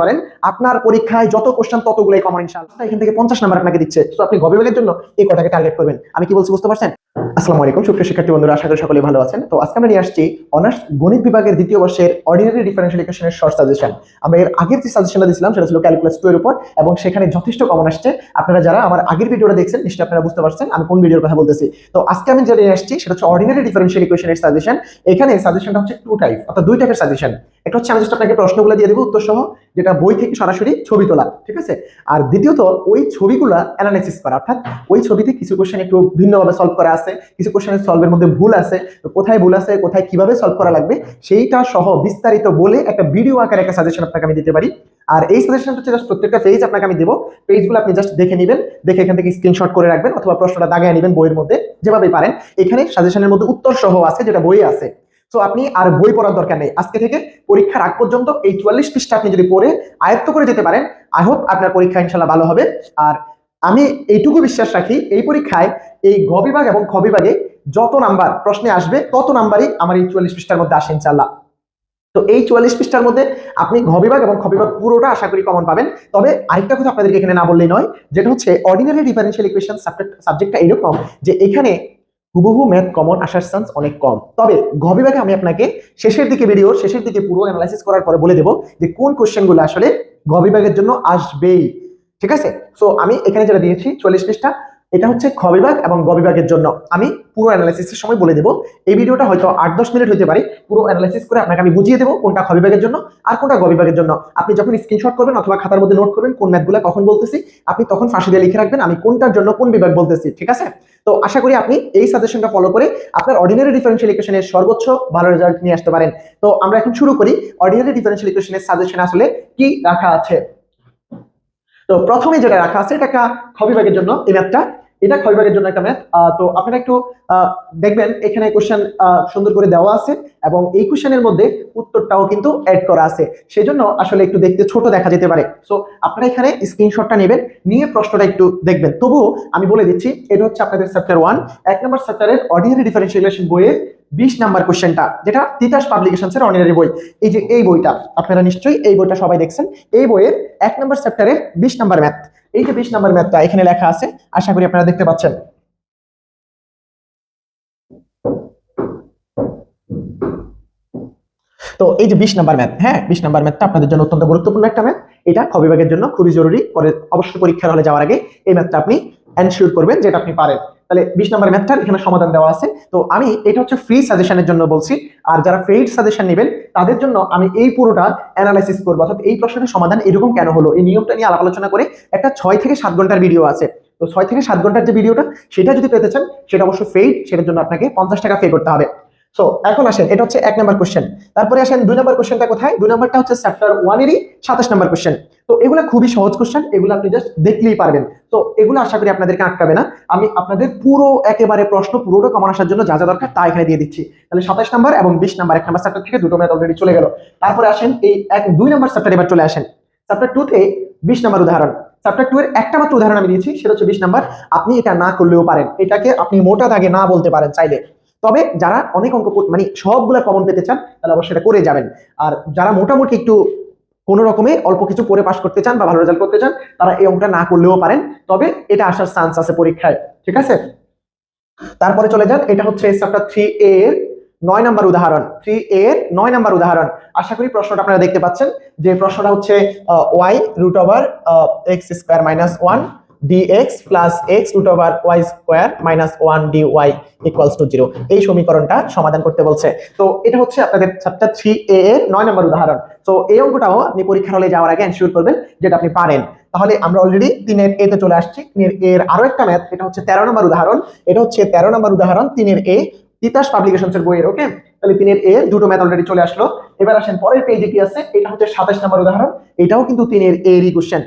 পারেন। আপনার পরীক্ষায় যত কোশ্চেন ততগুলোই কমন ইনশাআল্লাহ। এখান থেকে পঞ্চাশ নাম্বার আপনাকে দিচ্ছে। তো আপনি গবেষণের জন্য এই কথাকে টার্গেট করবেন। আমি কি বলছি বুঝতে পারছেন? আসসালামু আলাইকুম। সুপ্রিয় শিক্ষার্থী বন্ধুরা, আশা করি সকলে ভালো আছেন। তো আজকে আমরা নিয়ে আসছি অনার্স গণিত বিভাগের দ্বিতীয় বর্ষের অর্ডিনারি ডিফারেন্সিয়াল ইকুয়েশনের শর্ট সাজেশন আমরা এর আগের যে সাজেশনটা দিয়েছিলাম, সেটা ছিল ক্যালকুলাস টু এর উপর, এবং সেখানে যথেষ্ট কমন আসছে। আপনারা যারা আমার আগের ভিডিওটা দেখছেন, নিশ্চয়ই আপনারা বুঝতে পারছেন, আমি কোন ভিডিওর কথা বলতেছি। তো আজকে আমি যেটা নিয়ে আসছি, সেটা হচ্ছে অর্ডিনারি ডিফারেন্সিয়াল ইকুয়েশনের সাজেশন এখানে সাজেশনটা হচ্ছে টু টাইপ অর্থাৎ দুই টাইপের সাজেশন একটা হচ্ছে, আমি জাস্ট আপনাকে প্রশ্নগুলো দিয়ে দেবো উত্তর সহ যেটা বই থেকে সরাসরি ছবি তোলা, ঠিক আছে? আর দ্বিতীয়ত, ওই ছবিগুলো অ্যানালাইসিস করা, অর্থাৎ ওই ছবিতে কিছু কোশ্চেন একটু ভিন্নভাবে সলভ করা আছে, কিছু কোশ্চেনের সলভের মধ্যে ভুল আছে কোথায় ভুল আছে, কোথায় কীভাবে সলভ করা লাগবে, সেইটা সহ বিস্তারিত বলে একটা ভিডিও আকারে একটা সাজেশন আপনাকে আমি দিতে পারি। আর এই সাজেশনটা হচ্ছে জাস্ট প্রত্যেকটা পেজ আপনাকে আমি দেবো। পেজগুলো আপনি জাস্ট দেখে নেবেন, দেখে এখান থেকে স্ক্রিনশট করে রাখবেন অথবা প্রশ্নটা দাগায় নেবেন বইয়ের মধ্যে, যেভাবেই পারেন। এখানে সাজেশনের মধ্যে উত্তর সহ আছে, যেটা বইয়ে আছে। তো আপনি আর বই পড়ার দরকার নেই। আজকে থেকে পরীক্ষার আগ পর্যন্ত এই চুয়াল্লিশ পৃষ্ঠা আপনি যদি পড়ে আয়ত্ত করে যেতে পারেন আই হোপ আপনার পরীক্ষা ইনশাল্লাহ ভালো হবে। আর আমি এইটুকু বিশ্বাস রাখি, এই পরীক্ষায় এই গ বিভাগ এবং খ বিভাগে যত নাম্বার প্রশ্নে আসবে, তত নাম্বারই আমার এই চুয়াল্লিশ পৃষ্ঠার মধ্যে আসে ইনশাল্লাহ তো এই চুয়াল্লিশ পৃষ্ঠার মধ্যে আপনি ঘ বিভাগ এবং খ বিভাগ পুরোটা আশা করি কমন পাবেন। তবে আরেকটা কথা আপনাদেরকে এখানে না বললেই নয়, যেটা হচ্ছে অর্ডিনারি ডিফারেন্সিয়াল ইকুয়েশন সাবজেক্টটা এরকম যে এখানে হুবহু ম্যাথ কমন আসার চান্স অনেক কম। তবে গভীরভাবে আমি আপনাকে শেষের দিকে ভিডিওর শেষের দিকে পুরো অ্যানালাইসিস করার পরে বলে দেবো যে কোন কোশ্চেনগুলো আসলে ঘ জন্য আসবেই। ঠিক আছে? সো আমি এখানে যেটা দিয়েছি, চল্লিশ পৃষ্ঠা। এটা হচ্ছে খ বিভাগ এবং গ বিভাগের জন্য। আমি পুরো অ্যানালাইসিসের সময় বলে দেবো। এই ভিডিওটা হয়তো আট দশ মিনিট হতে পারে। পুরো অ্যানালাইসিস করে আপনাকে আমি বুঝিয়ে দেবো কোনটা খ বিভাগের জন্য আর কোনটা গ বিভাগের জন্য। আপনি যখন স্ক্রিনশট করবেন অথবা খাতার মধ্যে নোট করবেন কোন ম্যাথগুলো কখন বলতেছি, আপনি তখন ফাঁসি দিয়ে লিখে রাখবেন, আমি কোনটার জন্য কোন বিভাগ বলতেছি, ঠিক আছে? তো আশা করি আপনি এই সাজেশনটা ফলো করে আপনার অর্ডিনারি ডিফারেন্সিয়াল ইকুয়েশনের সর্বোচ্চ ভালো রেজাল্ট নিয়ে আসতে পারেন। তো আমরা এখন শুরু করি অর্ডিনারি ডিফারেন্সিয়াল ইকুয়েশনের সাজেশন আসলে কি রাখা আছে। তো প্রথমে যেটা রাখা আছে, এটা একটা খ বিভাগের জন্য এই ম্যাথটা এটা খ বিভাগের জন্য একটা ম্যাথ তো আপনারা একটু দেখবেন, এখানে কোশ্চেন সুন্দর করে দেওয়া আছে এবং এই কোশ্চেনের মধ্যে উত্তরটাও কিন্তু অ্যাড করা আছে। সেজন্য আসলে একটু দেখতে ছোট দেখা যেতে পারে। সো আপনারা এখানে স্ক্রিনশটটা নেবেন, নিয়ে প্রশ্নটা একটু দেখবেন। তবুও আমি বলে দিচ্ছি, এটা হচ্ছে আপনাদের চ্যাপ্টার ওয়ান এক নম্বর চ্যাপ্টারের অর্ডিনারি ডিফারেন্সিয়েশন বইয়ের বিশ নাম্বার কোশ্চেনটা যেটা তিতাস পাবলিকেশনসের অর্ডিনারি বই। এই যে, এই বইটা, আপনারা নিশ্চয়ই এই বইটা সবাই দেখছেন। এই বইয়ের এক নম্বর চ্যাপ্টারের বিশ নাম্বার ম্যাথ এই যে বিশ নাম্বার ম্যাথটা এখানে লেখা আছে আশা করি আপনারা দেখতে পাচ্ছেন। তো এই যে বিশ নাম্বার ম্যাথ হ্যাঁ বিশ নাম্বার ম্যাথটা আপনাদের জন্য অত্যন্ত গুরুত্বপূর্ণ একটা ম্যাথ। এটা খ বিভাগের জন্য খুবই জরুরি। পরে অবশ্যই পরীক্ষার হলে যাওয়ার আগে এই ম্যাথটা আপনি এনশিওর করবেন যেটা আপনি পারেন। তাহলে বিশ নাম্বার ম্যাথটার এখানে সমাধান দেওয়া আছে। তো আমি এটা হচ্ছে ফ্রি সাজেশনের জন্য বলছি। আর যারা পেইড সাজেশন নেবেন, তাদের জন্য আমি এই পুরোটা অ্যানালাইসিস করব। অর্থাৎ এই প্রশ্নের সমাধান এরকম কেন হলো? এই নিয়মটা নিয়ে আলাপ আলোচনা করে একটা ছয় থেকে সাত ঘণ্টার ভিডিও আছে। তো ছয় থেকে সাত ঘণ্টার যে ভিডিওটা সেটা যদি পেতে চান, সেটা অবশ্যই পেইড সেটার জন্য আপনাকে পঞ্চাশ টাকা পে করতে হবে। সো এখন আসেন, এটা হচ্ছে এক নম্বর কোশ্চেন তারপরে আসেন, দুই নাম্বার কোশ্চেনটা কোথায়? দুই নাম্বারটা হচ্ছে চ্যাপ্টার ওয়ানেরই সাতাশ নম্বর কোশ্চেন তো এগুলো খুবই সহজ কোশ্চেন এগুলো আপনি জাস্ট দেখলেই পারবেন। তো এগুলো আশা করি আপনাদেরকে আটকাবে না। আমি আপনাদের পুরো একেবারে প্রশ্ন, পুরোটা কমন আসার জন্য যা যা দরকার তা এখানে দিয়ে দিচ্ছি। তাহলে সাতাশ নাম্বার এবং বিশ নাম্বার এক নাম্বার চ্যাপ্টার থেকে দুটো ম্যাথ অলরেডি চলে গেল। তারপরে আসেন, এই এক, দুই নাম্বার চ্যাপ্টার এবার চলে আসেন। চ্যাপ্টার টুতে বিশ নাম্বার উদাহরণ। চ্যাপ্টার টু এর একটা মাত্র উদাহরণ আমি দিয়েছি সেটা হচ্ছে বিশ নাম্বার। আপনি এটা না করলেও পারেন। এটাকে আপনি মোটা দাগে না বলতে পারেন চাইলে। তবে যারা অনেক অঙ্ক মানে সবগুলো কমন পেতে চান, তাহলে অবশ্যই এটা করে যাবেন। আর যারা মোটামুটি একটু কোনো রকমে অল্প কিছু পড়ে পাশ করতে চান বা ভালো রেজাল্ট করতে চান, তারা এই অঙ্কটা না করলেও পারেন। তবে এটা আসার চান্স আছে পরীক্ষায়। ঠিক আছে? তারপরে চলে যান। এটা হচ্ছে চ্যাপ্টার থ্রি এর নয় নাম্বার উদাহরণ থ্রি এর নয় নাম্বার উদাহরণ। আশা করি প্রশ্নটা আপনারা দেখতে পাচ্ছেন যে প্রশ্নটা হচ্ছে y root over x square minus one dx plus x root over y square minus one d y equals to zero এই সমীকরণটা সমাধান করতে বলছে। তো এটা হচ্ছে আপনাদের চ্যাপ্টার থ্রি এ এর নয় নম্বর উদাহরণ। তো এই অঙ্কটাও আপনি পরীক্ষার হলে যাওয়ার আগে এনশিওর করবেন যেটা আপনি পারেন। তাহলে আমরা অলরেডি তিনের এতে চলে আসছি। তিনের এর আরও একটা ম্যাথ এটা হচ্ছে তেরো নম্বর উদাহরণ। এটা হচ্ছে তেরো নম্বর উদাহরণ, তিনের এ তিতাস পাবলিকেশনস এর বইয়ের ওকে তাহলে তিনের এ, দুটো ম্যাথ অলরেডি চলে আসলো। এবার আসেন পরের পেজে কি আছে? এটা হচ্ছে সাতাশ নম্বর উদাহরণ। এটাও কিন্তু তিনের এরই কোশ্চেন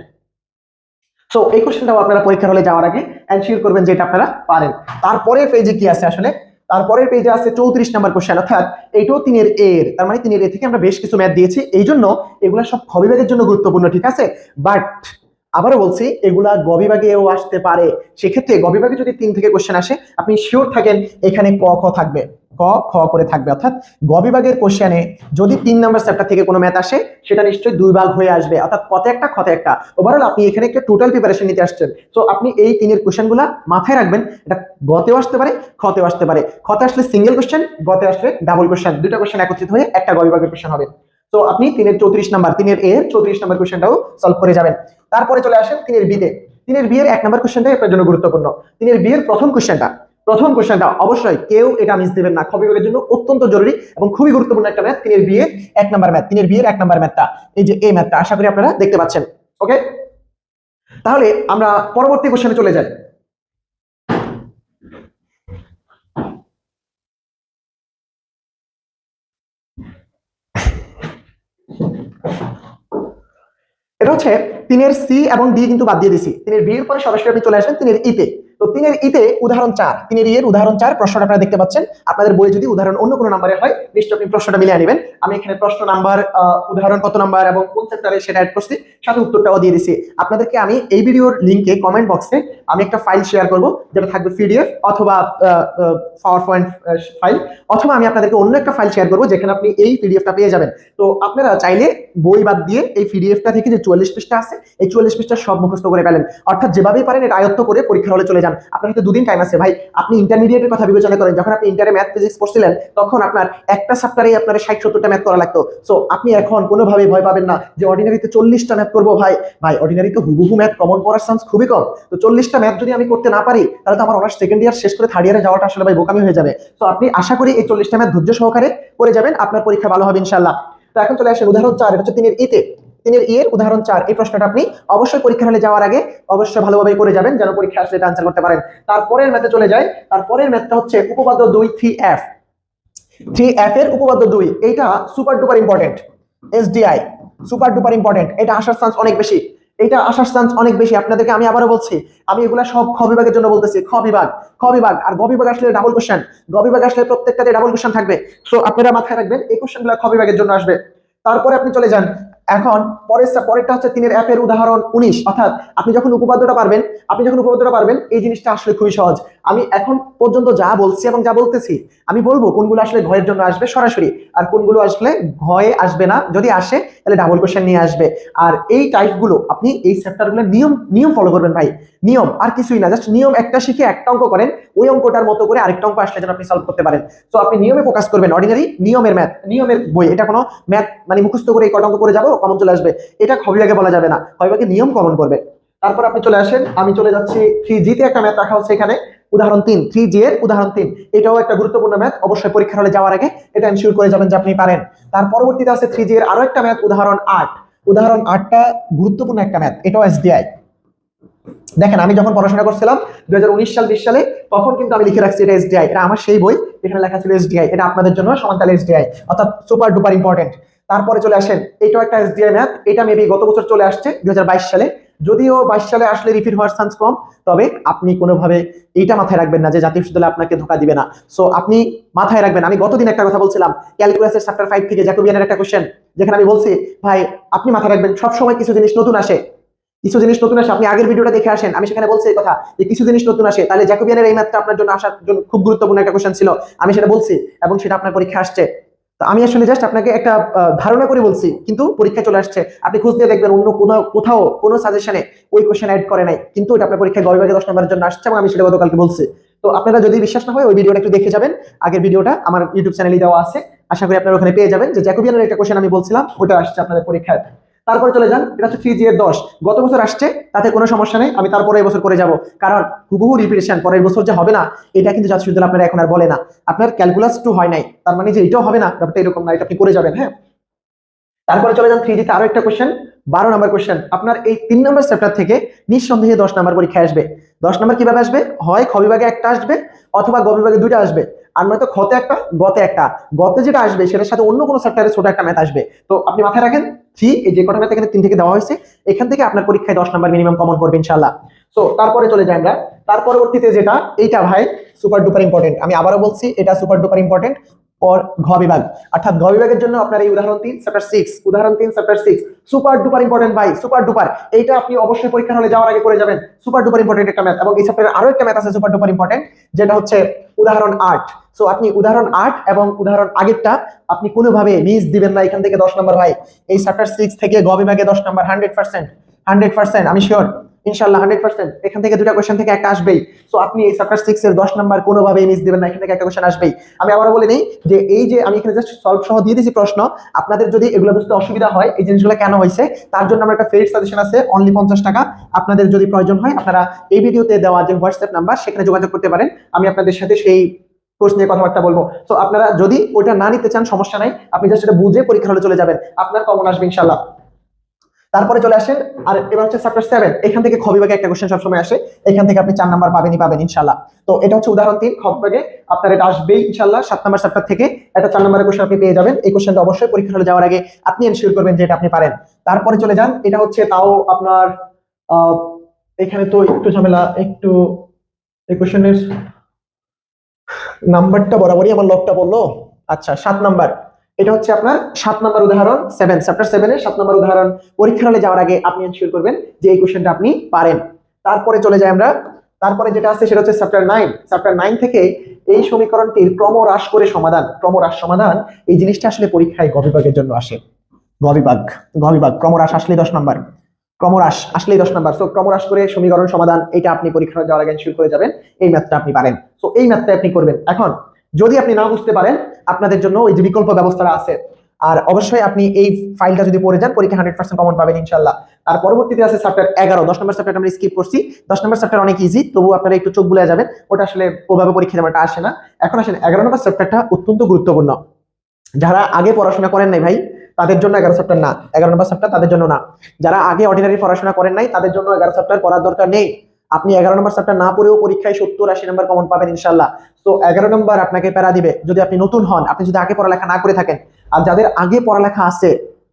সো এই কোশ্চেনটাও আপনারা পরীক্ষার হলে যাওয়ার আগে এনশিওর করবেন যে এটা আপনারা পারেন। তারপরের পেজে কি আছে আসলে? তারপরের পেজে আছে চৌত্রিশ নাম্বার কোশ্চেন অর্থাৎ এইটাও তিনের এর। তার মানে তিনের এ থেকে আমরা বেশ কিছু ম্যাথ দিয়েছি। এই জন্য এগুলো সব খ বিভাগের জন্য গুরুত্বপূর্ণ, ঠিক আছে? বাট আবারও বলছি, এগুলা গ বিভাগেও আসতে পারে। সেক্ষেত্রে গ বিভাগে যদি তিন থেকে কোশ্চেন আসে, আপনি শিওর থাকেন এখানে ক, খ থাকবে। ক, খ করে থাকবে। অর্থাৎ গ বিভাগের কোশ্চেনে যদি তিন নম্বর চ্যাপ্টার থেকে কোনো ম্যাথ আসে, সেটা নিশ্চয়ই দুই ভাগ হয়ে আসবে। অর্থাৎ কত একটা, ক্ষতে একটা। ওভারঅল আপনি এখানে একটা টোটাল প্রিপারেশন নিতে আসছেন। তো আপনি এই তিনের কোশ্চেনগুলো মাথায় রাখবেন। এটা গতেও আসতে পারে খতেও আসতে পারে। খতে আসলে সিঙ্গেল কোশ্চেন গতে আসলে ডাবল কোশ্চেন দুটো কোশ্চেন একত্রিত হয়ে একটা গ বিভাগের কোশ্চেন হবে। তো আপনি তিনের চৌত্রিশ নাম্বার, তিনের এর চৌত্রিশ নাম্বার কোশ্চেনটাও সলভ করে যাবেন। তারপরে চলে আসেন তিনের বিতে তিনের বিয়ের এক নাম্বার কোশ্চেনটাই আপনার জন্য গুরুত্বপূর্ণ। তিনের বিয়ের প্রথম কোশ্চেনটা প্রথম কোশ্চেনটা অবশ্যই কেউ এটা মিস দেবেন না। খবি জন্য অত্যন্ত জরুরি এবং খুবই গুরুত্বপূর্ণ একটা ম্যাথ তিনের বিয়ের এক নাম্বার ম্যাথ তিনের বিয়ের এক নাম্বার ম্যাথটা এই যে এই ম্যাথটা আশা করি আপনারা দেখতে পাচ্ছেন। ওকে তাহলে আমরা পরবর্তী কোশ্চেনে চলে যাই। এটা হচ্ছে তিনের সি এবং ডি কিন্তু বাদ দিয়ে দিছি। তিনের বি এর পরে সরাসরি আপনি চলে আসবেন তিনের ইতে তো। তিনের ইতে উদাহরণ চার। তিনের ইয়ের উদাহরণ চার, প্রশ্নটা আপনারা দেখতে পাচ্ছেন। আপনাদের বইয়ে যদি উদাহরণ অন্য কোনো নাম্বারে হয় নিশ্চয় আপনি প্রশ্নটা মিলিয়ে নেবেন। আমি এখানে প্রশ্ন নাম্বার উদাহরণ কত নাম্বার এবং কোন সেক্টরে সেটা অ্যাড করছি, সাথে উত্তরটাও দিয়ে দিছি। আপনাদেরকে আমি এই ভিডিওর লিঙ্কে কমেন্ট বক্সে আমি একটা ফাইল শেয়ার করব, যেটা থাকবে পিডিএফ অথবা পাওয়ার পয়েন্ট ফাইল অথবা আমি আপনাদেরকে অন্য একটা ফাইল শেয়ার করব, যেখানে আপনি এই পিডিএফটা পেয়ে যাবেন। তো আপনারা চাইলে বই বাদ দিয়ে এই পিডিএফটা থেকে যে চুয়াল্লিশ পৃষ্ঠা আছে, এই চুয়াল্লিশ পৃষ্ঠা সব মুখস্থ করে ফেলেন। অর্থাৎ যেভাবেই পারেন এটা আয়ত্ত করে পরীক্ষার হলে চলে যান। আপনার হয়তো দুদিন টাইম আছে ভাই। আপনি ইন্টারমিডিয়েটের কথা বিবেচনা করেন। যখন আপনি ইন্টারে ম্যাথ ফিজিক্স পড়ছিলেন, তখন আপনার একটা চ্যাপ্টারেই আপনার ষাট, সত্তরটা ম্যাথ করা লাগতো। সো আপনি এখন কোনোভাবেই ভয় পাবেন না যে অর্ডিনারিতে চল্লিশটা ম্যাথ করব ভাই। ভাই অর্ডিনারি তো হুবহু ম্যাথ কমন পড়ার চান্স খুবই কম। তো চল্লিশটা ম্যাথ যদি আমি করতে না পারি, তাহলে তো আমার অনার্স সেকেন্ড ইয়ার শেষ করে থার্ড ইয়ারে যাওয়াটা আসলে ভাই বোকামি হয়ে যাবে। তো আপনি আশা করি এই চল্লিশটা ম্যাথ ধৈর্য সহকারে করে যাবেন, আপনার পরীক্ষা ভালো হবে ইনশাল্লাহ তো এখন চলে আসেন উদাহরণ চার, এটা হচ্ছে তিনের ইতে তিনের ইয়ের উদাহরণ চার, এই প্রশ্নটা আপনি অবশ্যই পরীক্ষা হলে যাওয়ার আগে অবশ্যই ভালোভাবে করে যাবেন, যেন পরীক্ষা আসলে আনসার করতে পারেন। তারপরের ম্যাথে চলে যায় তারপরের ম্যাথটা হচ্ছে উপপাদ্য দুই থ্রি এফ থ্রি এফ এর উপপাদ্য দুই, এইটা super duper important SDI super duper important এটা আসার চান্স অনেক বেশি। এটা আসার চান্স অনেক বেশি। আপনাদেরকে আমি আবারও বলছি, আমি এগুলা সব খ বিভাগের জন্য বলতেছি। খ বিভাগ খ বিভাগ, আর গ বিভাগ আসলে ডাবল কোশ্চেন গ বিভাগ আসলে প্রত্যেকটাতে ডাবল কোশ্চেন থাকবে। সো আপনারা মাথায় রাখবেন, এই কোশ্চেনগুলো খ বিভাগের জন্য আসবে। তারপরে আপনি চলে যান। এখন পরের পরেরটা হচ্ছে তিনের অ্যাপের উদাহরণ উনিশ। অর্থাৎ আপনি যখন উপপাদ্যটা পারবেন, আপনি যখন উপপাদ্যটা পারবেন, এই জিনিসটা আসলে খুবই সহজ। আমি এখন পর্যন্ত যা বলছি এবং যা বলতেছি, আমি বলব কোনগুলো আসলে ঘয়ের জন্য আসবে সরাসরি, আর কোনগুলো আসলে ঘয়ে আসবে না। যদি আসে, তাহলে ডাবল কোশ্চেন নিয়ে আসবে। আর এই টাইপগুলো আপনি এই চ্যাপ্টারগুলো নিয়ম নিয়ম ফলো করবেন ভাই। নিয়ম, আর কিছুই না জাস্ট নিয়ম একটা শিখে একটা অঙ্ক করেন, ওই অঙ্কটার মতো করে আরেকটা অঙ্ক আসলে যেন আপনি সলভ করতে পারেন। তো আপনি নিয়মে ফোকাস করবেন অর্ডিনারি নিয়মের ম্যাথ নিয়মের বই, এটা কোনো ম্যাথ মানে মুখস্থ করে এই কটা অঙ্ক করে যাব কমন চলে আসবে। এটা খবিভাগে বলা যাবে না খবিভাগে নিয়ম কমন করবে। তারপর আপনি চলে আসেন, আমি চলে যাচ্ছি থ্রি জিতে একটা ম্যাথ রাখা হচ্ছে এখানে, উদাহরণ তিন থ্রি জি এর উদাহরণ তিন। এটাও একটা গুরুত্বপূর্ণ ম্যাথ অবশ্যই পরীক্ষার হলে যাওয়ার আগে এটা এনশিওর করে যাবেন যে আপনি পারেন। তার পরবর্তীতে আছে থ্রি জি এর আরও একটা ম্যাথ উদাহরণ আট। উদাহরণ আটটা গুরুত্বপূর্ণ একটা ম্যাথ এটাও এসডিআই দেখেন, আমি যখন পড়াশোনা করছিলাম দুই সাল, বিশ সালে, তখন কিন্তু আমি লিখে রাখছি এটা এসডিআই এটা আমার সেই বই এখানে লেখা ছিল এসডিআই এটা আপনাদের জন্য সমানতালে এসডিআই অর্থাৎ সুপার ডুপার ইম্পর্টেন্ট তারপরে চলে আসেন, এটাও একটা এসডিআই ম্যাথ এটা মেবি গত বছর চলে আসছে দুই সালে। যদিও বাইশ সালে আসলে রিপিট হওয়ার চান্স কম, তবে আপনি কোনোভাবে এইটা মাথায় রাখবেন না যে জাতীয় বিশ্ববিদ্যালয় আপনাকে ধোকা দিবে না। সো আপনি মাথায় রাখবেন, আমি গতদিন একটা কথা বলছিলাম ক্যালকুলাসের চ্যাপ্টার ফাইভ থেকে জ্যাকোবিয়ানের একটা কোশ্চেন যেখানে আমি বলছি, ভাই, আপনি মাথায় রাখবেন, সবসময় কিছু জিনিস নতুন আসে। কিছু জিনিস নতুন আসে, আপনি আগের ভিডিওটা দেখে আসেন। আমি সেখানে বলছি এই কথা যে কিছু জিনিস নতুন আসে। তাহলে জ্যাকোবিয়ানের এই ম্যাথটা আপনার জন্য আসার জন্য খুব গুরুত্বপূর্ণ একটা কোশ্চেন ছিল। আমি সেটা বলছি এবং সেটা আপনার পরীক্ষা আসছে। তো আমি আসলে জাস্ট আপনাকে একটা ধারণা করে বলছি, কিন্তু পরীক্ষা চলে আসছে। আপনি খুঁজ দিয়ে দেখবেন অন্য কোনো, কোথাও কোনো সাজেশনে ওই কোশ্চেন অ্যাড করে নাই। কিন্তু এটা আপনার পরীক্ষায় গড় দশ নম্বরের জন্য আসছে এবং আমি সেটা গতকালকে বলছি। তো আপনারা যদি বিশ্বাস না হয় ওই ভিডিওটা একটু দেখে যাবেন। আগের ভিডিওটা আমার ইউটিউব চ্যানেলে দেওয়া আছে। আশা করি আপনারা ওখানে পেয়ে যাবেন। যে জ্যাকোবিয়ানের একটা কোশ্চেন আমি বলছিলাম, ওটা আসছে আপনাদের পরীক্ষায়। তারপরে চলে যান, এটা হচ্ছে থ্রি এর দশ। গত বছর আসছে, তাতে কোনো সমস্যা নেই, আমি তারপরে এবছর বছর করে যাব। কারণ হুবহু রিপিটেশন পরের বছর যে হবে না, এটা কিন্তু জাতীয় আপনারা এখন আর বলে না। আপনার ক্যালকুলাস টু হয় নাই, তার মানে যে এটাও হবে না, ব্যাপারটা এরকম না, এটা আপনি করে যাবেন হ্যাঁ? তারপরে চলে যান থ্রি জিতে আরও একটা কোশ্চেন বারো নম্বর কোশ্চেন আপনার এই তিন নম্বর চ্যাপ্টার থেকে নিঃসন্দেহে দশ নম্বর পরীক্ষায় আসবে। দশ নম্বর কীভাবে আসবে? হয় খ বিভাগে একটা আসবে অথবা গ বিভাগে দুইটা আসবে। আর নয়তো খতে একটা, গতে একটা। গতে যেটা আসবে, সেটার সাথে অন্য কোনো চ্যাপ্টারে ছোট একটা ম্যাথ আসবে। তো আপনি মাথায় রাখেন থ্রি এই যে কটা ম্যাথ এখানে তিন থেকে দেওয়া হয়েছে, এখান থেকে আপনার পরীক্ষায় দশ নম্বর মিনিমাম কমন করবে ইনশাল্লাহ তো তারপরে চলে যাই আমরা। তার পরবর্তীতে যেটা, এইটা ভাই সুপার ডুপার ইম্পর্টেন্ট আমি আবারও বলছি, এটা সুপার ডুপার ইম্পর্টেন্ট ফর ঘ বিভাগ। অর্থাৎ ঘ বিভাগের জন্য আপনার এই উদাহরণ তিন চ্যাপ্টার সিক্স উদাহরণ তিন chapter six super duper important ভাই সুপার ডুপার এইটা আপনি অবশ্যই পরীক্ষা হলে যাওয়ার আগে করে যাবেন। সুপার ডুপার ইম্পর্টেন্ট একটা ম্যাথ এবং এই চ্যাপ্টারের আরও একটা ম্যাথ আছে সুপার ডুপার ইম্পর্টেন্ট যেটা হচ্ছে উদাহরণ আট। সো আপনি উদাহরণ আট এবং উদাহরণ আগেরটা আপনি কোনোভাবে মিস দিবেন না এখান থেকে দশ নম্বর ভাই। এই চ্যাপ্টার সিক্স থেকে গ বিভাগে দশ নম্বর হান্ড্রেড পার্সেন্ট হান্ড্রেড পার্সেন্ট আমি শিওর ইনশাল্লাহ হান্ড্রেড পার্সেন্ট। এখান থেকে দুটা কোয়েশ্চেন থেকে একটা আসবেই। সো আপনি এই চ্যাপ্টার সিক্স এর দশ নাম্বার কোনোভাবেই মিস দিবেন না, এখান থেকে একটা কোয়েশ্চেন আসবেই। আমি আবারও বলে নেই যে এই যে আমি এখানে জাস্ট সলভ সহ দিয়ে দিয়েছি প্রশ্ন, আপনাদের যদি এগুলো বুঝতে অসুবিধা হয়, এই জিনিসগুলো কেন হয়েছে, তার জন্য আমার একটা ফেড সাজেশন আছে অনলি পঞ্চাশ টাকা। আপনাদের যদি প্রয়োজন হয়, আপনারা এই ভিডিওতে দেওয়া যে হোয়াটসঅ্যাপ নাম্বার সেখানে যোগাযোগ করতে পারেন। আমি আপনাদের সাথে সেই কোর্স নিয়ে কথাবার্তা বলব। তো আপনারা যদি ওইটা না নিতে চান, সমস্যা নাই। আপনি জাস্ট এটা বুঝে পরীক্ষা হলে চলে যাবেন। আপনার কমন আসবে ইনশাল্লাহ তারপরে চলে আসেন, আর এবার হচ্ছে চ্যাপ্টার সেভেন এখান থেকে খ বিভাগে একটা কোশ্চেন সবসময় আসে, এখান থেকে আপনি চার নাম্বার পাবেনই পাবেন ইনশাল্লাহ তো এটা হচ্ছে উদাহরণ তিন, খ বিভাগে আপনার এটা আসবেই ইনশাল্লাহ সাত নাম্বার চ্যাপ্টার থেকে একটা চার নাম্বারের কোশ্চেন আপনি পেয়ে যাবেন। এই কোশ্চেনটা অবশ্যই পরীক্ষা হলে যাওয়ার আগে আপনি এনশিওর করবেন যে এটা আপনি পারেন। তারপরে চলে যান, এটা হচ্ছে তাও আপনার এখানে তো একটু ঝামেলা, একটু এই কোশ্চেনের নাম্বারটা বরাবরই আমার লকটা বলল। আচ্ছা সাত নাম্বার এটা হচ্ছে আপনার সাত নাম্বার উদাহরণ সেভেন চ্যাপ্টার সেভেনের সাত নাম্বার উদাহরণ। পরীক্ষা হলে যাওয়ার আগে আপনি এনশিওর করবেন যে এই কোশ্চেনটা আপনি পারেন। তারপরে চলে যাই আমরা। তারপরে যেটা আছে সেটা হচ্ছে চ্যাপ্টার নাইন চ্যাপ্টার নাইন থেকে এই সমীকরণটির ক্রম ক্রমহ্রাস করে সমাধান। ক্রমহ্রাস সমাধান এই জিনিসটা আসলে পরীক্ষায় গবিভাগের জন্য আসে। গবিভাগ গবিভাগ ক্রমহ্রাস আসলে দশ নাম্বার। ক্রমহ্রাস আসলেই দশ নাম্বার। সো ক্রমহ্রাস করে সমীকরণ সমাধান, এটা আপনি পরীক্ষা যাওয়ার আগে এনশিওর করে যাবেন। এই ম্যাথটা আপনি পারেন। সো এই ম্যাথটা আপনি করবেন। এখন যদি আপনি না বুঝতে পারেন, আপনাদের জন্য ওই যে বিকল্প ব্যবস্থাটা আছে। আর অবশ্যই আপনি এই ফাইলটা যদি পড়ে যান, পরীক্ষা হান্ড্রেড পার্সেন্ট কমন পাবেন ইনশাল্লাহ আর পরবর্তীতে আছে চ্যাপ্টার এগারো। দশ নম্বর চ্যাপ্টার আমরা স্কিপ করছি। দশ নম্বর চ্যাপ্টার অনেক ইজি তবু আপনারা একটু চোখ বুলে যাবেন। ওটা আসলে ওভাবে পরীক্ষা তেমনটা আসে না। এখন আসেন, এগারো নম্বর চ্যাপ্টারটা অত্যন্ত গুরুত্বপূর্ণ। যারা আগে পড়াশোনা করেন নাই ভাই, তাদের জন্য এগারো চ্যাপ্টার না। এগারো নম্বর চ্যাপ্টার তাদের জন্য না। যারা আগে অর্ডিনারি পড়াশোনা করেন নাই, তাদের জন্য এগারো চ্যাপ্টার পড়ার দরকার নেই। আপনি এগারো নম্বর চ্যাপ্টার না পড়েও পরীক্ষায় সত্তর আশি নম্বর কমন পাবেন ইনশাল্লাহ তো এগারো নম্বর আপনাকে প্যারা দিবে। যদি আপনি নতুন হন, আপনি যদি আগে পড়ালেখা না করে থাকেন, আর যাদের আগে পড়ালেখা আছে,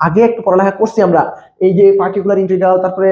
আগে একটু পড়ালেখা করছি আমরা, এই যে পার্টিকুলার ইন্টিগ্রাল তারপরে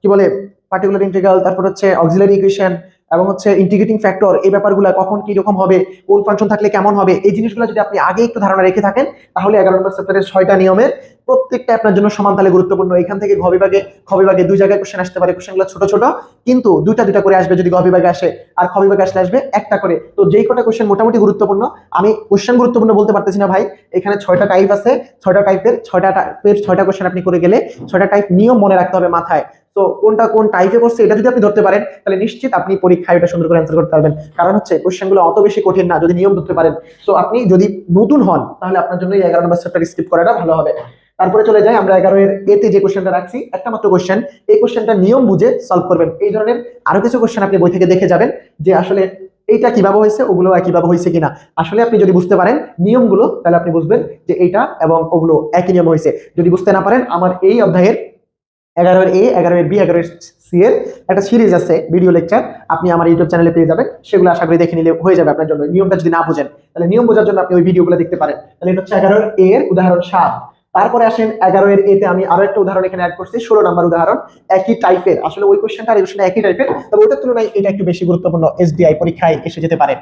কি বলে পার্টিকুলার ইন্টিগ্রাল তারপর হচ্ছে অক্সিলারি ইকুয়েশন এবং হচ্ছে ইন্টিগ্রেটিং ফ্যাক্টর এই ব্যাপারগুলো কখন কি রকম হবে, কোন ফাংশন থাকলে কেমন হবে, এই জিনিসগুলো যদি আপনি আগে একটু ধারণা রেখে থাকেন, তাহলে এগারো নম্বর চ্যাপ্টারের ছয়টা নিয়মের প্রত্যেকটা আপনার জন্য সমান তালে গুরুত্বপূর্ণ। এখান থেকে ঘ বিভাগে খ বিভাগে দুই জায়গায় কোশ্চেন আসতে পারে। কোশ্চেনগুলো ছোট ছোট, কিন্তু দুইটা দুইটা করে আসবে যদি গ বিভাগে আসে, আর খ বিভাগে আসলে আসবে একটা করে। তো যেই কটা কোশ্চেন মোটামুটি গুরুত্বপূর্ণ, আমি কোশ্চেন গুরুত্বপূর্ণ বলতে পারতেছি না ভাই। এখানে ছয়টা টাইপ আছে, ছয়টা টাইপের ছয়টা টাইপের ছয়টা কোশ্চেন আপনি করে গেলে, ছয়টা টাইপ নিয়ম মনে রাখতে হবে মাথায়। তো কোনটা কোন টাইপে করছে, এটা যদি আপনি ধরতে পারেন, তাহলে নিশ্চিত আপনি পরীক্ষায় এটা সুন্দর করে অ্যান্সার করতে পারবেন। কারণ হচ্ছে কোশ্চেনগুলো অত বেশি কঠিন না, যদি নিয়ম ধরতে পারেন। তো আপনি যদি নতুন হন, তাহলে আপনার জন্য এই এগারো নম্বর চ্যাপ্টার স্কিপ করাটা ভালো হবে। তারপরে চলে যাই, আমরা এগারো এর এতে যে কোশ্চেনটা রাখছি, একটা মাত্র কোশ্চেন এই কোশ্চেনটা নিয়ম বুঝে সলভ করবেন। এই ধরনের আরও কিছু কোশ্চেন আপনি বই থেকে দেখে যাবেন, যে আসলে এইটা কীভাবে হয়েছে, ওগুলো কীভাবে হয়েছে কিনা। আসলে আপনি যদি বুঝতে পারেন নিয়মগুলো, তাহলে আপনি বুঝবেন যে এইটা এবং ওগুলো একই নিয়ম হয়েছে। যদি বুঝতে না পারেন, আমার এই অধ্যায়ের এগারো এর এ এগারো এর বি এগারো এর সি এর একটা সিরিজ আছে ভিডিও লেকচার আপনি আমার ইউটিউব চ্যানেলে পেয়ে যাবেন। সেগুলো আশা করি দেখে নিলে হয়ে যাবে আপনার জন্য। নিয়মটা যদি না বোঝেন, তাহলে নিয়ম বোঝার জন্য আপনি ওই ভিডিওগুলো দেখতে পারেন। তাহলে এটা হচ্ছে এগারো এ এর উদাহরণ সাত। তারপরে আসেন এগারো এর এতে আমি আরও একটা উদাহরণ এখানে অ্যাড করছি, ষোলো নম্বর উদাহরণ, একই টাইপের আসলে ওই কোশ্চেনটা আর এই কোশ্চেনটা একই টাইপের তবে ওটার তুলনায় এটা একটু বেশি গুরুত্বপূর্ণ। এসবিআই পরীক্ষায় এসে যেতে পারে।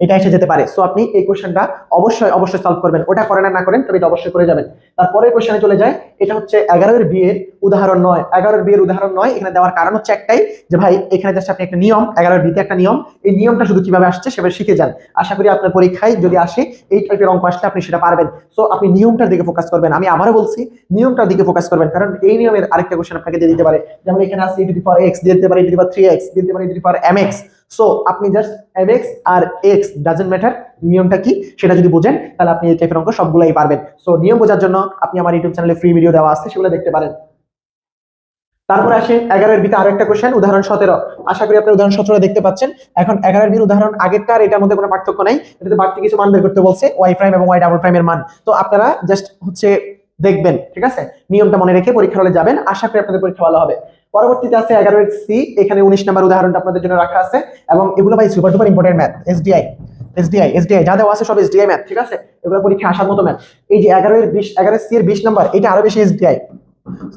এটা এসে যেতে পারে। সো আপনি এই কোশ্চেনটা অবশ্যই অবশ্যই সলভ করবেন। ওটা করেন না করেন, তবে এটা অবশ্যই করে যাবেন। তারপরের কোশ্চেনে চলে যায়। এটা হচ্ছে এগারোর বিয়ের উদাহরণ নয়। এগারোর বিয়ের উদাহরণ নয়। এখানে দেওয়ার কারণ হচ্ছে একটাই যে, ভাই, এখানে জাস্ট আপনি একটা নিয়ম, এগারোর বিতে একটা নিয়ম। এই নিয়মটা শুধু কীভাবে আসছে সেভাবে শিখে যান। আশা করি আপনার পরীক্ষায় যদি আসে, এই টাইপের অঙ্ক আসলে আপনি সেটা পারবেন। সো আপনি নিয়মটার দিকে ফোকাস করবেন। আমি আবারও বলছি, নিয়মটার দিকে ফোকাস করবেন। কারণ এই নিয়মের আরেকটা কোশ্চেন আপনাকে দিয়ে দিতে পারে। যেমন এখানে আছে এক্স দিয়ে দিতে পারে থ্রি এক্স দিয়ে দিতে পারে এম এক্স সো আপনি জাস্ট এক্স আর এক্স ডাজেন্ট ম্যাটার নিয়মটা কি? সেটা যদি বোঝেন, তাহলে আপনি এই টাইপের অঙ্ক সবগুলাই পারবেন। সো নিয়ম বোঝার জন্য আপনি আমার ইউটিউব চ্যানেলে ফ্রি ভিডিও দেওয়া আছে, সেগুলো দেখতে পারেন। তারপরে আসে এগারোর বিতে আরও একটা কোশ্চেন উদাহরণ সতেরো। আশা করি আপনি উদাহরণ সতেরো দেখতে পাচ্ছেন। এখন এগারোর বির উদাহরণ, আগেরটা এটার মধ্যে কোনো পার্থক্য নাই। এটাতে বাড়তি কিছু মান বের করতে বলছে ওয়াই প্রাইম এবং ওয়াই ডাবল প্রাইমের মান। তো আপনারা জাস্ট হচ্ছে দেখবেন, ঠিক আছে? নিয়মটা মনে রেখে পরীক্ষা হলে যাবেন। আশা করি আপনাদের পরীক্ষা ভালো হবে। পরবর্তীতে আছে এগারো সি, এখানে উনিশ নম্বর উদাহরণটা আপনাদের জন্য রাখা আছে। এবং এগুলো ভাই super duper important math SDI SDI SDI যা দেওয়া আছে সব এসডিআই ম্যাথ ঠিক আছে? এগুলো পরীক্ষা আসার মতো ম্যাথ এই যে এগারো এর বিশ, এগারো সি এর বিশ নম্বর, এটা আরও বেশি এসডিআই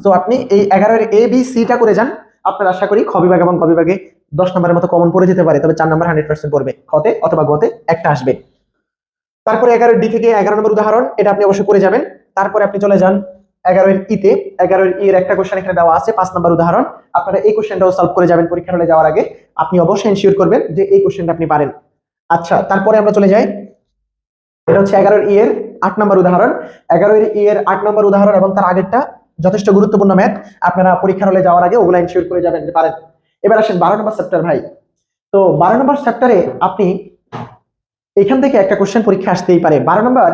তো আপনি এই এগারো এর এ বি সিটা করে যান, আপনার আশা করি খ বিভাগ এবং গ বিভাগে দশ নম্বরের মতো কমন পড়ে যেতে পারে, তবে চার নম্বর হান্ড্রেড পার্সেন্ট পড়বে, খতে অথবা গতে একটা আসবে। তারপরে এগারোর ডি থেকে এগারো নম্বর উদাহরণ, এটা আপনি অবশ্যই করে যাবেন। তারপরে আপনি চলে যান এগারোর ইতে এগারোর ই এর একটা কোশ্চেন এখানে দেওয়া আছে, পাঁচ নম্বর উদাহরণ। আপনারা এই কোশ্চেনটাও সলভ করে যাবেন পরীক্ষা হলে যাওয়ার আগে। আপনি অবশ্যই এনশিওর করবেন যে এই কোশ্চেনটা আপনি পারেন। আচ্ছা তারপরে আমরা চলে যাই। এটা হচ্ছে এগারোর ই এর আট নম্বর উদাহরণ। এগারোর ই এর আট নম্বর উদাহরণ এবং তার আগেরটা যথেষ্ট গুরুত্বপূর্ণ ম্যাথ আপনারা পরীক্ষা হলে যাওয়ার আগে ওগুলো এনশিওর করে যাবেন পারেন। এবার আসেন বারো নম্বর চ্যাপ্টার ভাই। তো বারো নম্বর চ্যাপ্টারে আপনি এখান থেকে একটা কোশ্চেন পরীক্ষা আসতেই পারে। বারো নম্বর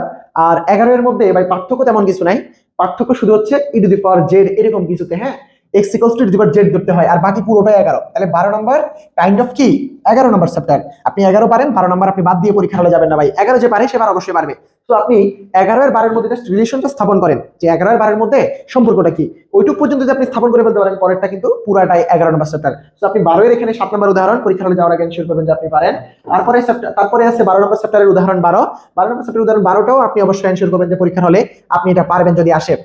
আর এগারো এর মধ্যে, ভাই, পার্থক্য তেমন কিছু নাই। পার্থক্য শুধু হচ্ছে ই টু দি পাওয়ার জেড এরকম কিছুতে হ্যাঁ? X equals to power z ধরতে হয়, আর বাকি পুরোটাই এগারো। তাহলে বারো নম্বর কাইন্ড অফ কি? এগারো নম্বর চ্যাপ্টার আপনি এগারো পারেন, বারো নম্বর আপনি বাদ দিয়ে পরীক্ষা হলে যাবেন না, ভাই। এগারো যে পারে, সে বার অবশ্যই পারবে তো আপনি এগারো এর বারের মধ্যে রিলেশনটা স্থাপন করেন। যে এগারো এর বারের মধ্যে সম্পর্কটা কি? ওইটুক পর্যন্ত যদি আপনি স্থাপন করে ফেলতে পারেন, পরেরটা কিন্তু পুরাটাই এগারো নম্বর চ্যাপ্টার তো আপনি বারো এর এখানে সাত নম্বর উদাহরণ পরীক্ষা হলে যাওয়ার আগে এনশিওর করবেন যে আপনি পারেন। তারপরে তারপরে আছে বারো নম্বর চ্যাপ্টারের উদাহরণ বারো। বারো নম্বর চ্যাপ্টারের উদাহরণ বারোটাও আপনি অবশ্যই এনশিওর করবেন যে পরীক্ষা হলে আপনি এটা পারবেন যদি আসে।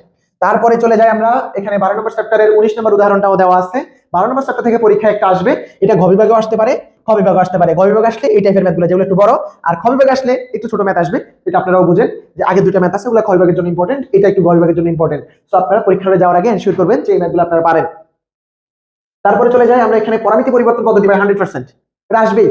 তারপরে চলে যাই আমরা, এখানে বারো নম্বর চ্যাপ্টারের উনিশ নম্বর উদাহরণটাও দেওয়া আছে। বারো নম্বর চ্যাপ্টার থেকে পরীক্ষা একটা আসবে, এটা ঘ বিভাগেও আসতে পারে, খ বিভাগে আসতে পারে। গ বিভাগে আসলে এই টাইপের ম্যাথগুলো যেগুলো একটু বড়, আর খ বিভাগে আসলে একটু ছোট ম্যাথ আসবে, এটা আপনারাও বুঝেন যে আগে দুটো ম্যাথ আছে, ওগুলো খ বিভাগের জন্য ইম্পর্টেন্ট এটা একটু গ বিভাগের জন্য ইম্পর্টেন্ট তো আপনারা পরীক্ষা হলে যাওয়ার আগে এনশিওর করবেন যে এই ম্যাথগুলো আপনারা পারেন। তারপরে চলে যাই আমরা এখানে পরামিতি পরিবর্তন পদ্ধতি বাই হান্ড্রেড পার্সেন্ট এটা আসবেই।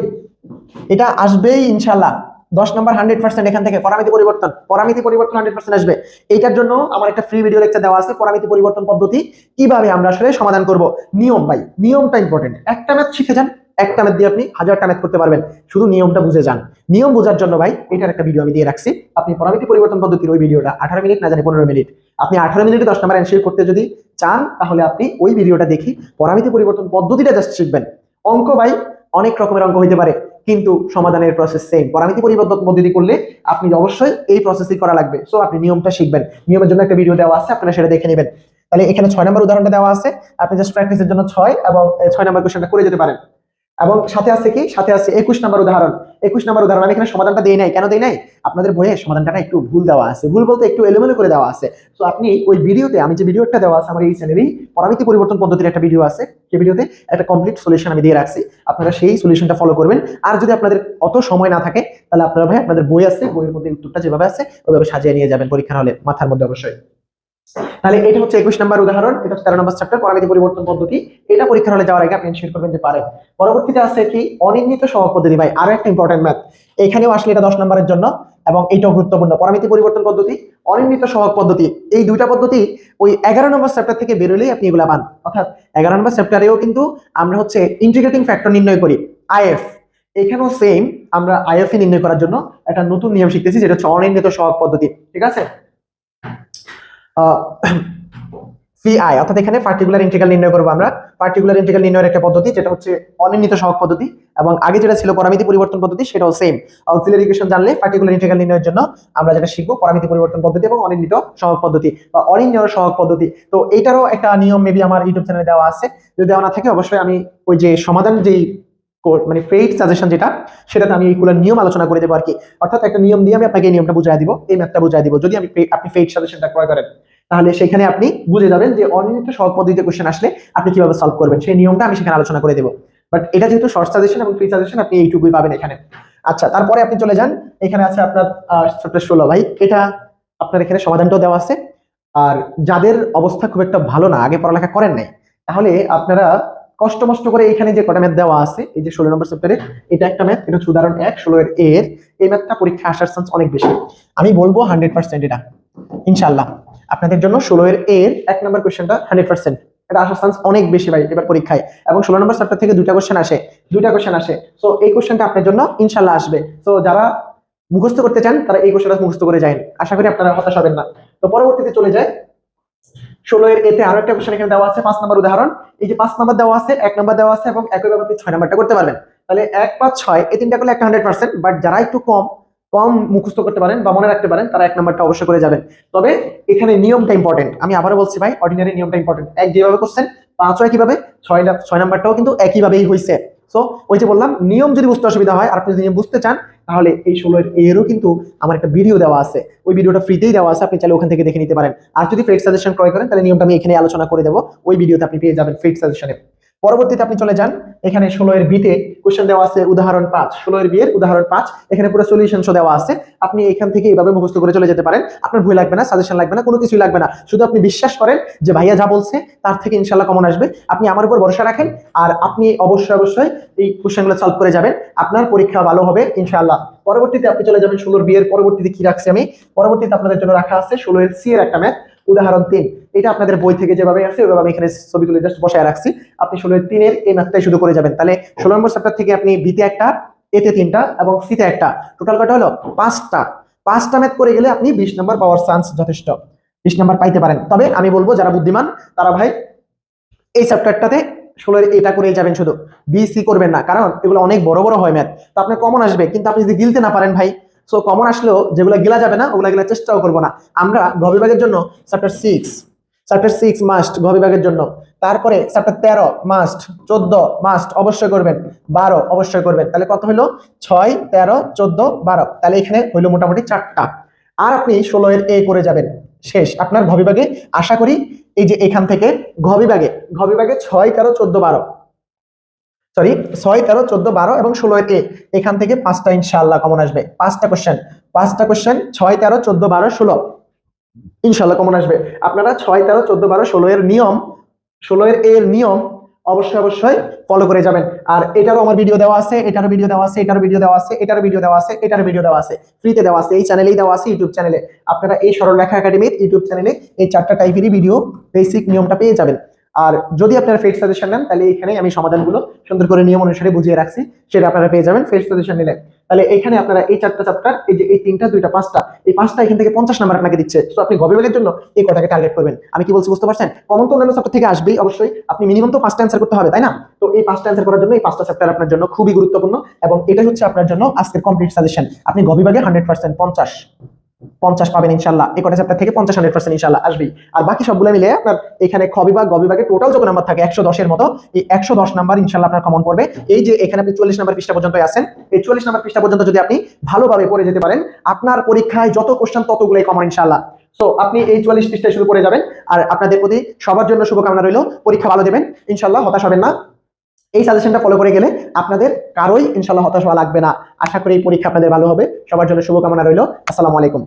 এটা আসবেই ইনশাল্লাহ দশ নম্বর হান্ড্রেড পার্সেন্ট এখান থেকে পরামিতি পরিবর্তন। পরামিতি পরিবর্তন হান্ড্রেড পার্সেন্ট আসবে। এইটার জন্য আমার একটা ফ্রি ভিডিও লেকচার দেওয়া আছে, পরামিতি পরিবর্তন পদ্ধতি। কীভাবে আমরা আসলে সমাধান করব? নিয়ম ভাই, নিয়মটা ইম্পর্টেন্ট একটা ম্যাথ শিখে যান, একটা ম্যাথ দিয়ে আপনি হাজারটা ম্যাথ করতে পারবেন। শুধু নিয়মটা বুঝে যান। নিয়ম বোঝার জন্য ভাই, এটার একটা ভিডিও আমি দিয়ে রাখছি। আপনি পরামিতি পরিবর্তন পদ্ধতির ওই ভিডিওটা আঠারো মিনিট, না জানি পনেরো মিনিট। আপনি আঠারো মিনিটে দশ নম্বর অ্যান্সার করতে যদি চান, তাহলে আপনি ওই ভিডিওটা দেখি পরামিতি পরিবর্তন পদ্ধতিটা জাস্ট শিখবেন। অঙ্ক ভাই, অনেক রকমের অঙ্ক হইতে পারে। কিন্তু সমাধানের প্রসেস সেম পরামিতি পরিবর্তন পদ্ধতি করলে আপনি অবশ্যই এই প্রসেসই করা লাগবে। সো আপনি নিয়মটা শিখবেন। নিয়মের জন্য একটা ভিডিও দেওয়া আছে, আপনারা সেটা দেখে নেবেন। তাহলে এখানে ছয় নম্বর উদাহরণটা দেওয়া আছে। আপনি জাস্ট প্র্যাকটিসের জন্য ছয় এবং ছয় নম্বর কোশ্চেনটা করে যেতে পারেন। এবং সাথে আছে কি? সাথে আছে একুশ নম্বর উদাহরণ। একুশ নম্বর উদাহরণ, আমি এখানে সমাধানটা দেই নাই। কেন দেই নাই? আপনাদের বইয়ে সমাধানটা একটু ভুল দেওয়া আছে। ভুল বলতে একটু এলোমেলো করে দেওয়া আছে। তো আপনি ওই ভিডিওতে, আমি যে ভিডিওটা দেওয়া আছে আমার এই চ্যানেলেই, পরামিতি পরিবর্তন পদ্ধতির একটা ভিডিও আছে। সেই ভিডিওতে একটা কমপ্লিট সলিউশন আমি দিয়ে রাখছি। আপনারা সেই সলিউশনটা ফলো করবেন। আর যদি আপনাদের অত সময় না থাকে, তাহলে আপনারা ভাই, আপনাদের বই আছে। বইয়ের মধ্যে উত্তরটা যেভাবে আছে, ওইভাবে সাজিয়ে নিয়ে যাবেন পরীক্ষার হলে, মাথার মধ্যে অবশ্যই। তাহলে এটা হচ্ছে একুশ নম্বর উদাহরণ, এটা হচ্ছে তেরো নম্বর চ্যাপ্টার পরামিতি পরিবর্তন পদ্ধতি। এটা পরীক্ষার হলে যাওয়ার আগে আপনি এনশিওর করবেন যে পারেন পরবর্তীতে আছে কি? অনির্ণিত সহগ পদ্ধতি। ভাই, আরও একটা ইম্পর্টেন্ট ম্যাথ এখানেও আসলে এটা দশ নম্বরের জন্য এবং এইটাও গুরুত্বপূর্ণ। পরামিতি পরিবর্তন পদ্ধতি, অনির্ণিত সহগ পদ্ধতি। এই দুইটা পদ্ধতি ওই এগারো নম্বর চ্যাপ্টার থেকে বেরোলেই আপনি এগুলা পান। অর্থাৎ এগারো নম্বর চ্যাপ্টারেও কিন্তু আমরা হচ্ছে ইন্টিগ্রেটিং ফ্যাক্টর নির্ণয় করি আইএফ এখানেও সেম আমরা আইএফ নির্ণয় করার জন্য একটা নতুন নিয়ম শিখতেছি, যেটা হচ্ছে অনির্ণিত সহগ পদ্ধতি। ঠিক আছে? পিআই অর্থাৎ এখানে পার্টিকুলার ইন্টিগ্রাল নির্ণয় করব আমরা। পার্টিকুলার ইন্টিগ্রাল নির্ণয়ের একটা পদ্ধতি, যেটা হচ্ছে অনির্ণিত সহগ পদ্ধতি, এবং আগে যেটা ছিল পরামিতি পরিবর্তন পদ্ধতি, সেটাও সেম অক্সিলারি ইকুয়েশন জানলে পার্টিকুলার ইন্টিগ্রাল নির্ণয়ের জন্য আমরা যেটা শিখব, পরামিতি পরিবর্তন পদ্ধতি এবং অনির্ণিত সহগ পদ্ধতি বা অনির্ণয় সহগ পদ্ধতি। তো এইটারও একটা নিয়ম মেবি আমার ইউটিউব চ্যানেলে দেওয়া আছে। যদি দেওয়া না থাকে, অবশ্যই আমি ওই যে সমাধান যেই মানে ফেইট সাজেশন যেটা, সেটাতে আমি এইগুলোর নিয়ম আলোচনা করে দেবো আর কি। অর্থাৎ একটা নিয়ম দিয়ে আমি আপনাকে এই নিয়মটা বুঝাই দিব, এই ম্যাথটা বুঝাই দিব। যদি আমি আপনি ফেইট সাজেশনটা ক্রয় করেন, তাহলে সেখানে আপনি বুঝে যাবেন যে অনির্ণিত সহগ পদ্ধতিতে কোশ্চেন আসলে আপনি কীভাবে সলভ করবেন। সেই নিয়মটা আমি সেখানে আলোচনা করে দেবো। বাট এটা যেহেতু শর্ট সাজেশন এবং ফ্রি সাজেশন আপনি এইটুকুই পাবেন এখানে। আচ্ছা তারপরে আপনি চলে যান। এখানে আছে আপনার চ্যাপ্টার ষোলো। ভাই, এটা আপনার এখানে সমাধানটাও দেওয়া আছে। আর যাদের অবস্থা খুব একটা ভালো না, আগে পড়ালেখা করেন নাই, তাহলে আপনারা কষ্ট মষ্ট করে এখানে যে কটা ম্যাথ দেওয়া আছে, এই যে ষোলো নম্বর চ্যাপ্টারে এটা একটা ম্যাথ এটা হচ্ছে উদাহরণ এক, ষোলো এর এর, এই ম্যাথটা পরীক্ষা আসার চান্স অনেক বেশি। আমি বলব হান্ড্রেড পার্সেন্ট এটা ইনশাল্লাহ আপনাদের জন্য ষোলো এর এর এক নম্বর কোয়েশ্চেনটা হান্ড্রেড পার্সেন্ট এটা আসার চান্স অনেক বেশি ভাই, এবার পরীক্ষায়। এবং ষোলো নম্বর চ্যাপ্টার থেকে দুইটা কোশ্চেন আসে, দুইটা কোশ্চেন আসে। তো এই কোশ্চেনটা আপনার জন্য ইনশাল্লাহ আসবে। তো যারা মুখস্থ করতে চান, তারা এই কোশ্চেনটা মুখস্থ করে যায় আশা করি আপনারা হতাশ হবেন না। তো পরবর্তীতে চলে যায় ষোলো এর এতে আরও একটা কোশ্চেন এখানে দেওয়া আছে, পাঁচ নম্বর উদাহরণ। এই যে পাঁচ নম্বর দেওয়া আছে, এক নম্বর দেওয়া আছে এবং একইভাবে আপনি ছয় নম্বরটা করতে পারবেন। তাহলে এক পাঁচ ছয়, এই তিনটা করলে একটা হান্ড্রেড পার্সেন্ট বাট যারা একটু কম কম মুখস্থ করতে পারেন বা মনে রাখতে পারেন, তারা এক নম্বরটা অবশ্যই করে যাবেন। তবে এখানে নিয়মটা ইম্পর্টেন্ট আমি আবারও বলছি ভাই অর্ডিনারি নিয়মটা ইম্পর্টেন্ট এক যেভাবে করছেন, পাঁচ কীভাবে? ছয় ছয় নাম্বারটাও কিন্তু একইভাবেই হয়েছে সো ওই যে বললাম, নিয়ম যদি বুঝতে অসুবিধা হয়, আর আপনি যদি বুঝতে চান তাহলে এই ষোলো এরও কিন্তু আমার একটা ভিডিও দেওয়া আছে। ওই ভিডিওটা ফ্রিতেই দেওয়া আছে, আপনি চাইলে ওখান থেকে দেখে নিতে পারেন। আর যদি ফ্রেড সাজেশন ক্রয় করেন, তাহলে নিয়মটা আমি এখানে আলোচনা করে দেবো। ওই ভিডিওতে আপনি পেয়ে যাবেন ফ্রেড সাজেশনে পরবর্তীতে আপনি চলে যান। এখানে ষোলো এর বিতে কোশ্চেন দেওয়া আছে উদাহরণ পাঁচ। ষোলো এর বিয়ের উদাহরণ পাঁচ। এখানে পুরো সলিউশন দেওয়া আছে। আপনি এখান থেকে এইভাবে মুখস্থ করে চলে যেতে পারেন। আপনার ভুল লাগবে না সাজেশন লাগবে না, কোনো কিছুই লাগবে না। শুধু আপনি বিশ্বাস করেন যে ভাইয়া যা বলছে তার থেকে ইনশাল্লাহ কমন আসবে। আপনি আমার উপর ভরসা রাখেন আর আপনি অবশ্যই অবশ্যই এই কোশ্চেনগুলো সলভ করে যাবেন। আপনার পরীক্ষা ভালো হবে ইনশাআল্লাহ। পরবর্তীতে আপনি চলে যাবেন ষোলোর বিয়ের। পরবর্তীতে কি রাখছি আমি? পরবর্তীতে আপনাদের জন্য রাখা আছে ষোলো এর সি এর একটা ম্যাথ উদাহরণ তিন। এটা আপনাদের বই থেকে যেভাবে আছে, ওইভাবে আমি এখানে ছবি তুলে জাস্ট বসায় রাখছি। আপনি ষোলো তিনের এই ম্যাথটাই শুধু করে যাবেন। তাহলে ষোলো নম্বর চ্যাপ্টার থেকে আপনি বিতে একটা এতে তিনটা এবং সিতে একটা। টোটাল কটা হলো? পাঁচটা। পাঁচটা ম্যাথ করে গেলে আপনি বিশ নম্বর পাওয়ার চান্স যথেষ্ট। বিশ নম্বর পাইতে পারেন। তবে আমি বলব, যারা বুদ্ধিমান, তারা ভাই, এই চ্যাপ্টারটাতে ষোলোর এটা করে যাবেন শুধু। বি সি করবেন না। কারণ এগুলো অনেক বড় বড় হয় ম্যাথ তো আপনার কমন আসবে। কিন্তু আপনি যদি গিলতে না পারেন ভাই সো কমন আসলেও যেগুলো গেলা যাবে না, ওগুলো গিলা চেষ্টাও করব না। আমরা গ বিভাগের জন্য chapter six chapter six must গ বিভাগের জন্য। তারপরে চ্যাপ্টার তেরো মাস্ট চোদ্দ মাস্ট অবশ্যই করবেন, বারো অবশ্যই করবেন। তাহলে কত হলো ছয়, তেরো, চোদ্দ, বারো। তাহলে এখানে হইল মোটামুটি চারটা। আর আপনি ষোলো এর এ করে যাবেন। শেষ। আপনার ঘ বিভাগে আশা করি এই যে এখান থেকে ঘ বিভাগে ঘ বিভাগে ছয়, তেরো, চোদ্দ, বারো। সরি ছয়, তেরো, চোদ্দ, বারো এবং ষোলো এ এখান থেকে পাঁচটা ইনশাল্লাহ কমন আসবে। পাঁচটা কোশ্চেন পাঁচটা কোশ্চেন ছয়, তেরো, চোদ্দ, বারো, ষোলো। ইনশাল্লাহ কমন আসবে। আপনারা ছয়, তেরো, চোদ্দ, বারো, ষোলো এর নিয়ম, ষোলো এর এর নিয়ম অবশ্যই অবশ্যই ফলো করে যাবেন। আর এটারও আমার ভিডিও দেওয়া আছে, এটারও ভিডিও দেওয়া আছে, এটারও ভিডিও দেওয়া আছে, এটারও ভিডিও দেওয়া আছে, এটারও ভিডিও দেওয়া আছে। ফ্রিতে দেওয়া আছে, এই চ্যানেলেই দেওয়া আছে ইউটিউব চ্যানেলে আপনারা এই সরল লেখা একাডেমির ইউটিউব চ্যানেলে এই চারটা টাইপেরই ভিডিও বেসিক নিয়মটা পেয়ে যাবেন। আর যদি আপনারা ফেক সাজেশন নেন, তাহলে এখানে আমি সমাধানগুলো সুন্দর করে নিয়ম অনুসারে বুঝিয়ে রাখছি, সেটা আপনারা পেয়ে যাবেন ফেক সাজেশন নিলে। তাহলে এখানে আপনারা এই চারটা চ্যাপ্টার এই যে এই তিনটা, দুইটা, পাঁচটা, এই পাঁচটা এখান থেকে পঞ্চাশ নাম্বার আপনাকে দিচ্ছে। তো আপনি গবেবেলের জন্য এই কটাকে টার্গেট করবেন। আমি কি বলছি বুঝতে পারছেন? কমন তো অন্যান্য চ্যাপ্টার থেকে আসবেই অবশ্যই। আপনি মিনিমাম তো পাঁচটা অ্যান্সার করতে হবে, তাই না? তো এই পাঁচটা অ্যান্সার করার জন্য এই পাঁচটা চ্যাপ্টার আপনার জন্য খুবই গুরুত্বপূর্ণ এবং এটা হচ্ছে আপনার জন্য আজকের কমপ্লিট সাজেশন আপনি গবিভাগে হান্ড্রেড পার্সেন্ট পঞ্চাশ। পঞ্চাশ পাবেন ইনশাল্লাহ। এই কটা চ্যাপ্টার থেকে পঞ্চাশ হান্ড্রেড পার্সেন্ট ইনশাল্লাহ আসবেই। আর বাকি সবগুলো মিলে আপনার এখানে খ বিভাগ, গ টোটাল যত নাম্বার থাকে, একশো দশের মতো, এই একশো দশ নাম্বার ইনশাল্লাহ আপনার কমন পড়বে। এই যে এখানে আপনি চল্লিশ নাম্বার পৃষ্ঠা পর্যন্ত আছেন, এই চল্লিশ নাম্বার পৃষ্ঠা পর্যন্ত যদি আপনি ভালোভাবে পড়ে যেতে পারেন, আপনার পরীক্ষায় যত কোশ্চেন ততগুলোই কমন ইনশাল্লাহ। সো আপনি এই চুয়াল্লিশ পৃষ্ঠায় শুরু করে যাবেন, আর আপনাদের প্রতি সবার জন্য শুভকামনা রইল। পরীক্ষা ভালো দেবেন, ইনশাল্লাহ হতাশ হবেন না। এই সাজেশনটা ফলো করে গেলে আপনাদের কারোই ইনশাল্লাহ হতাশ হওয়া লাগবে না। আশা করি এই পরীক্ষা আপনাদের ভালো হবে। সবার জন্য শুভকামনা রইল। আসসালামু আলাইকুম।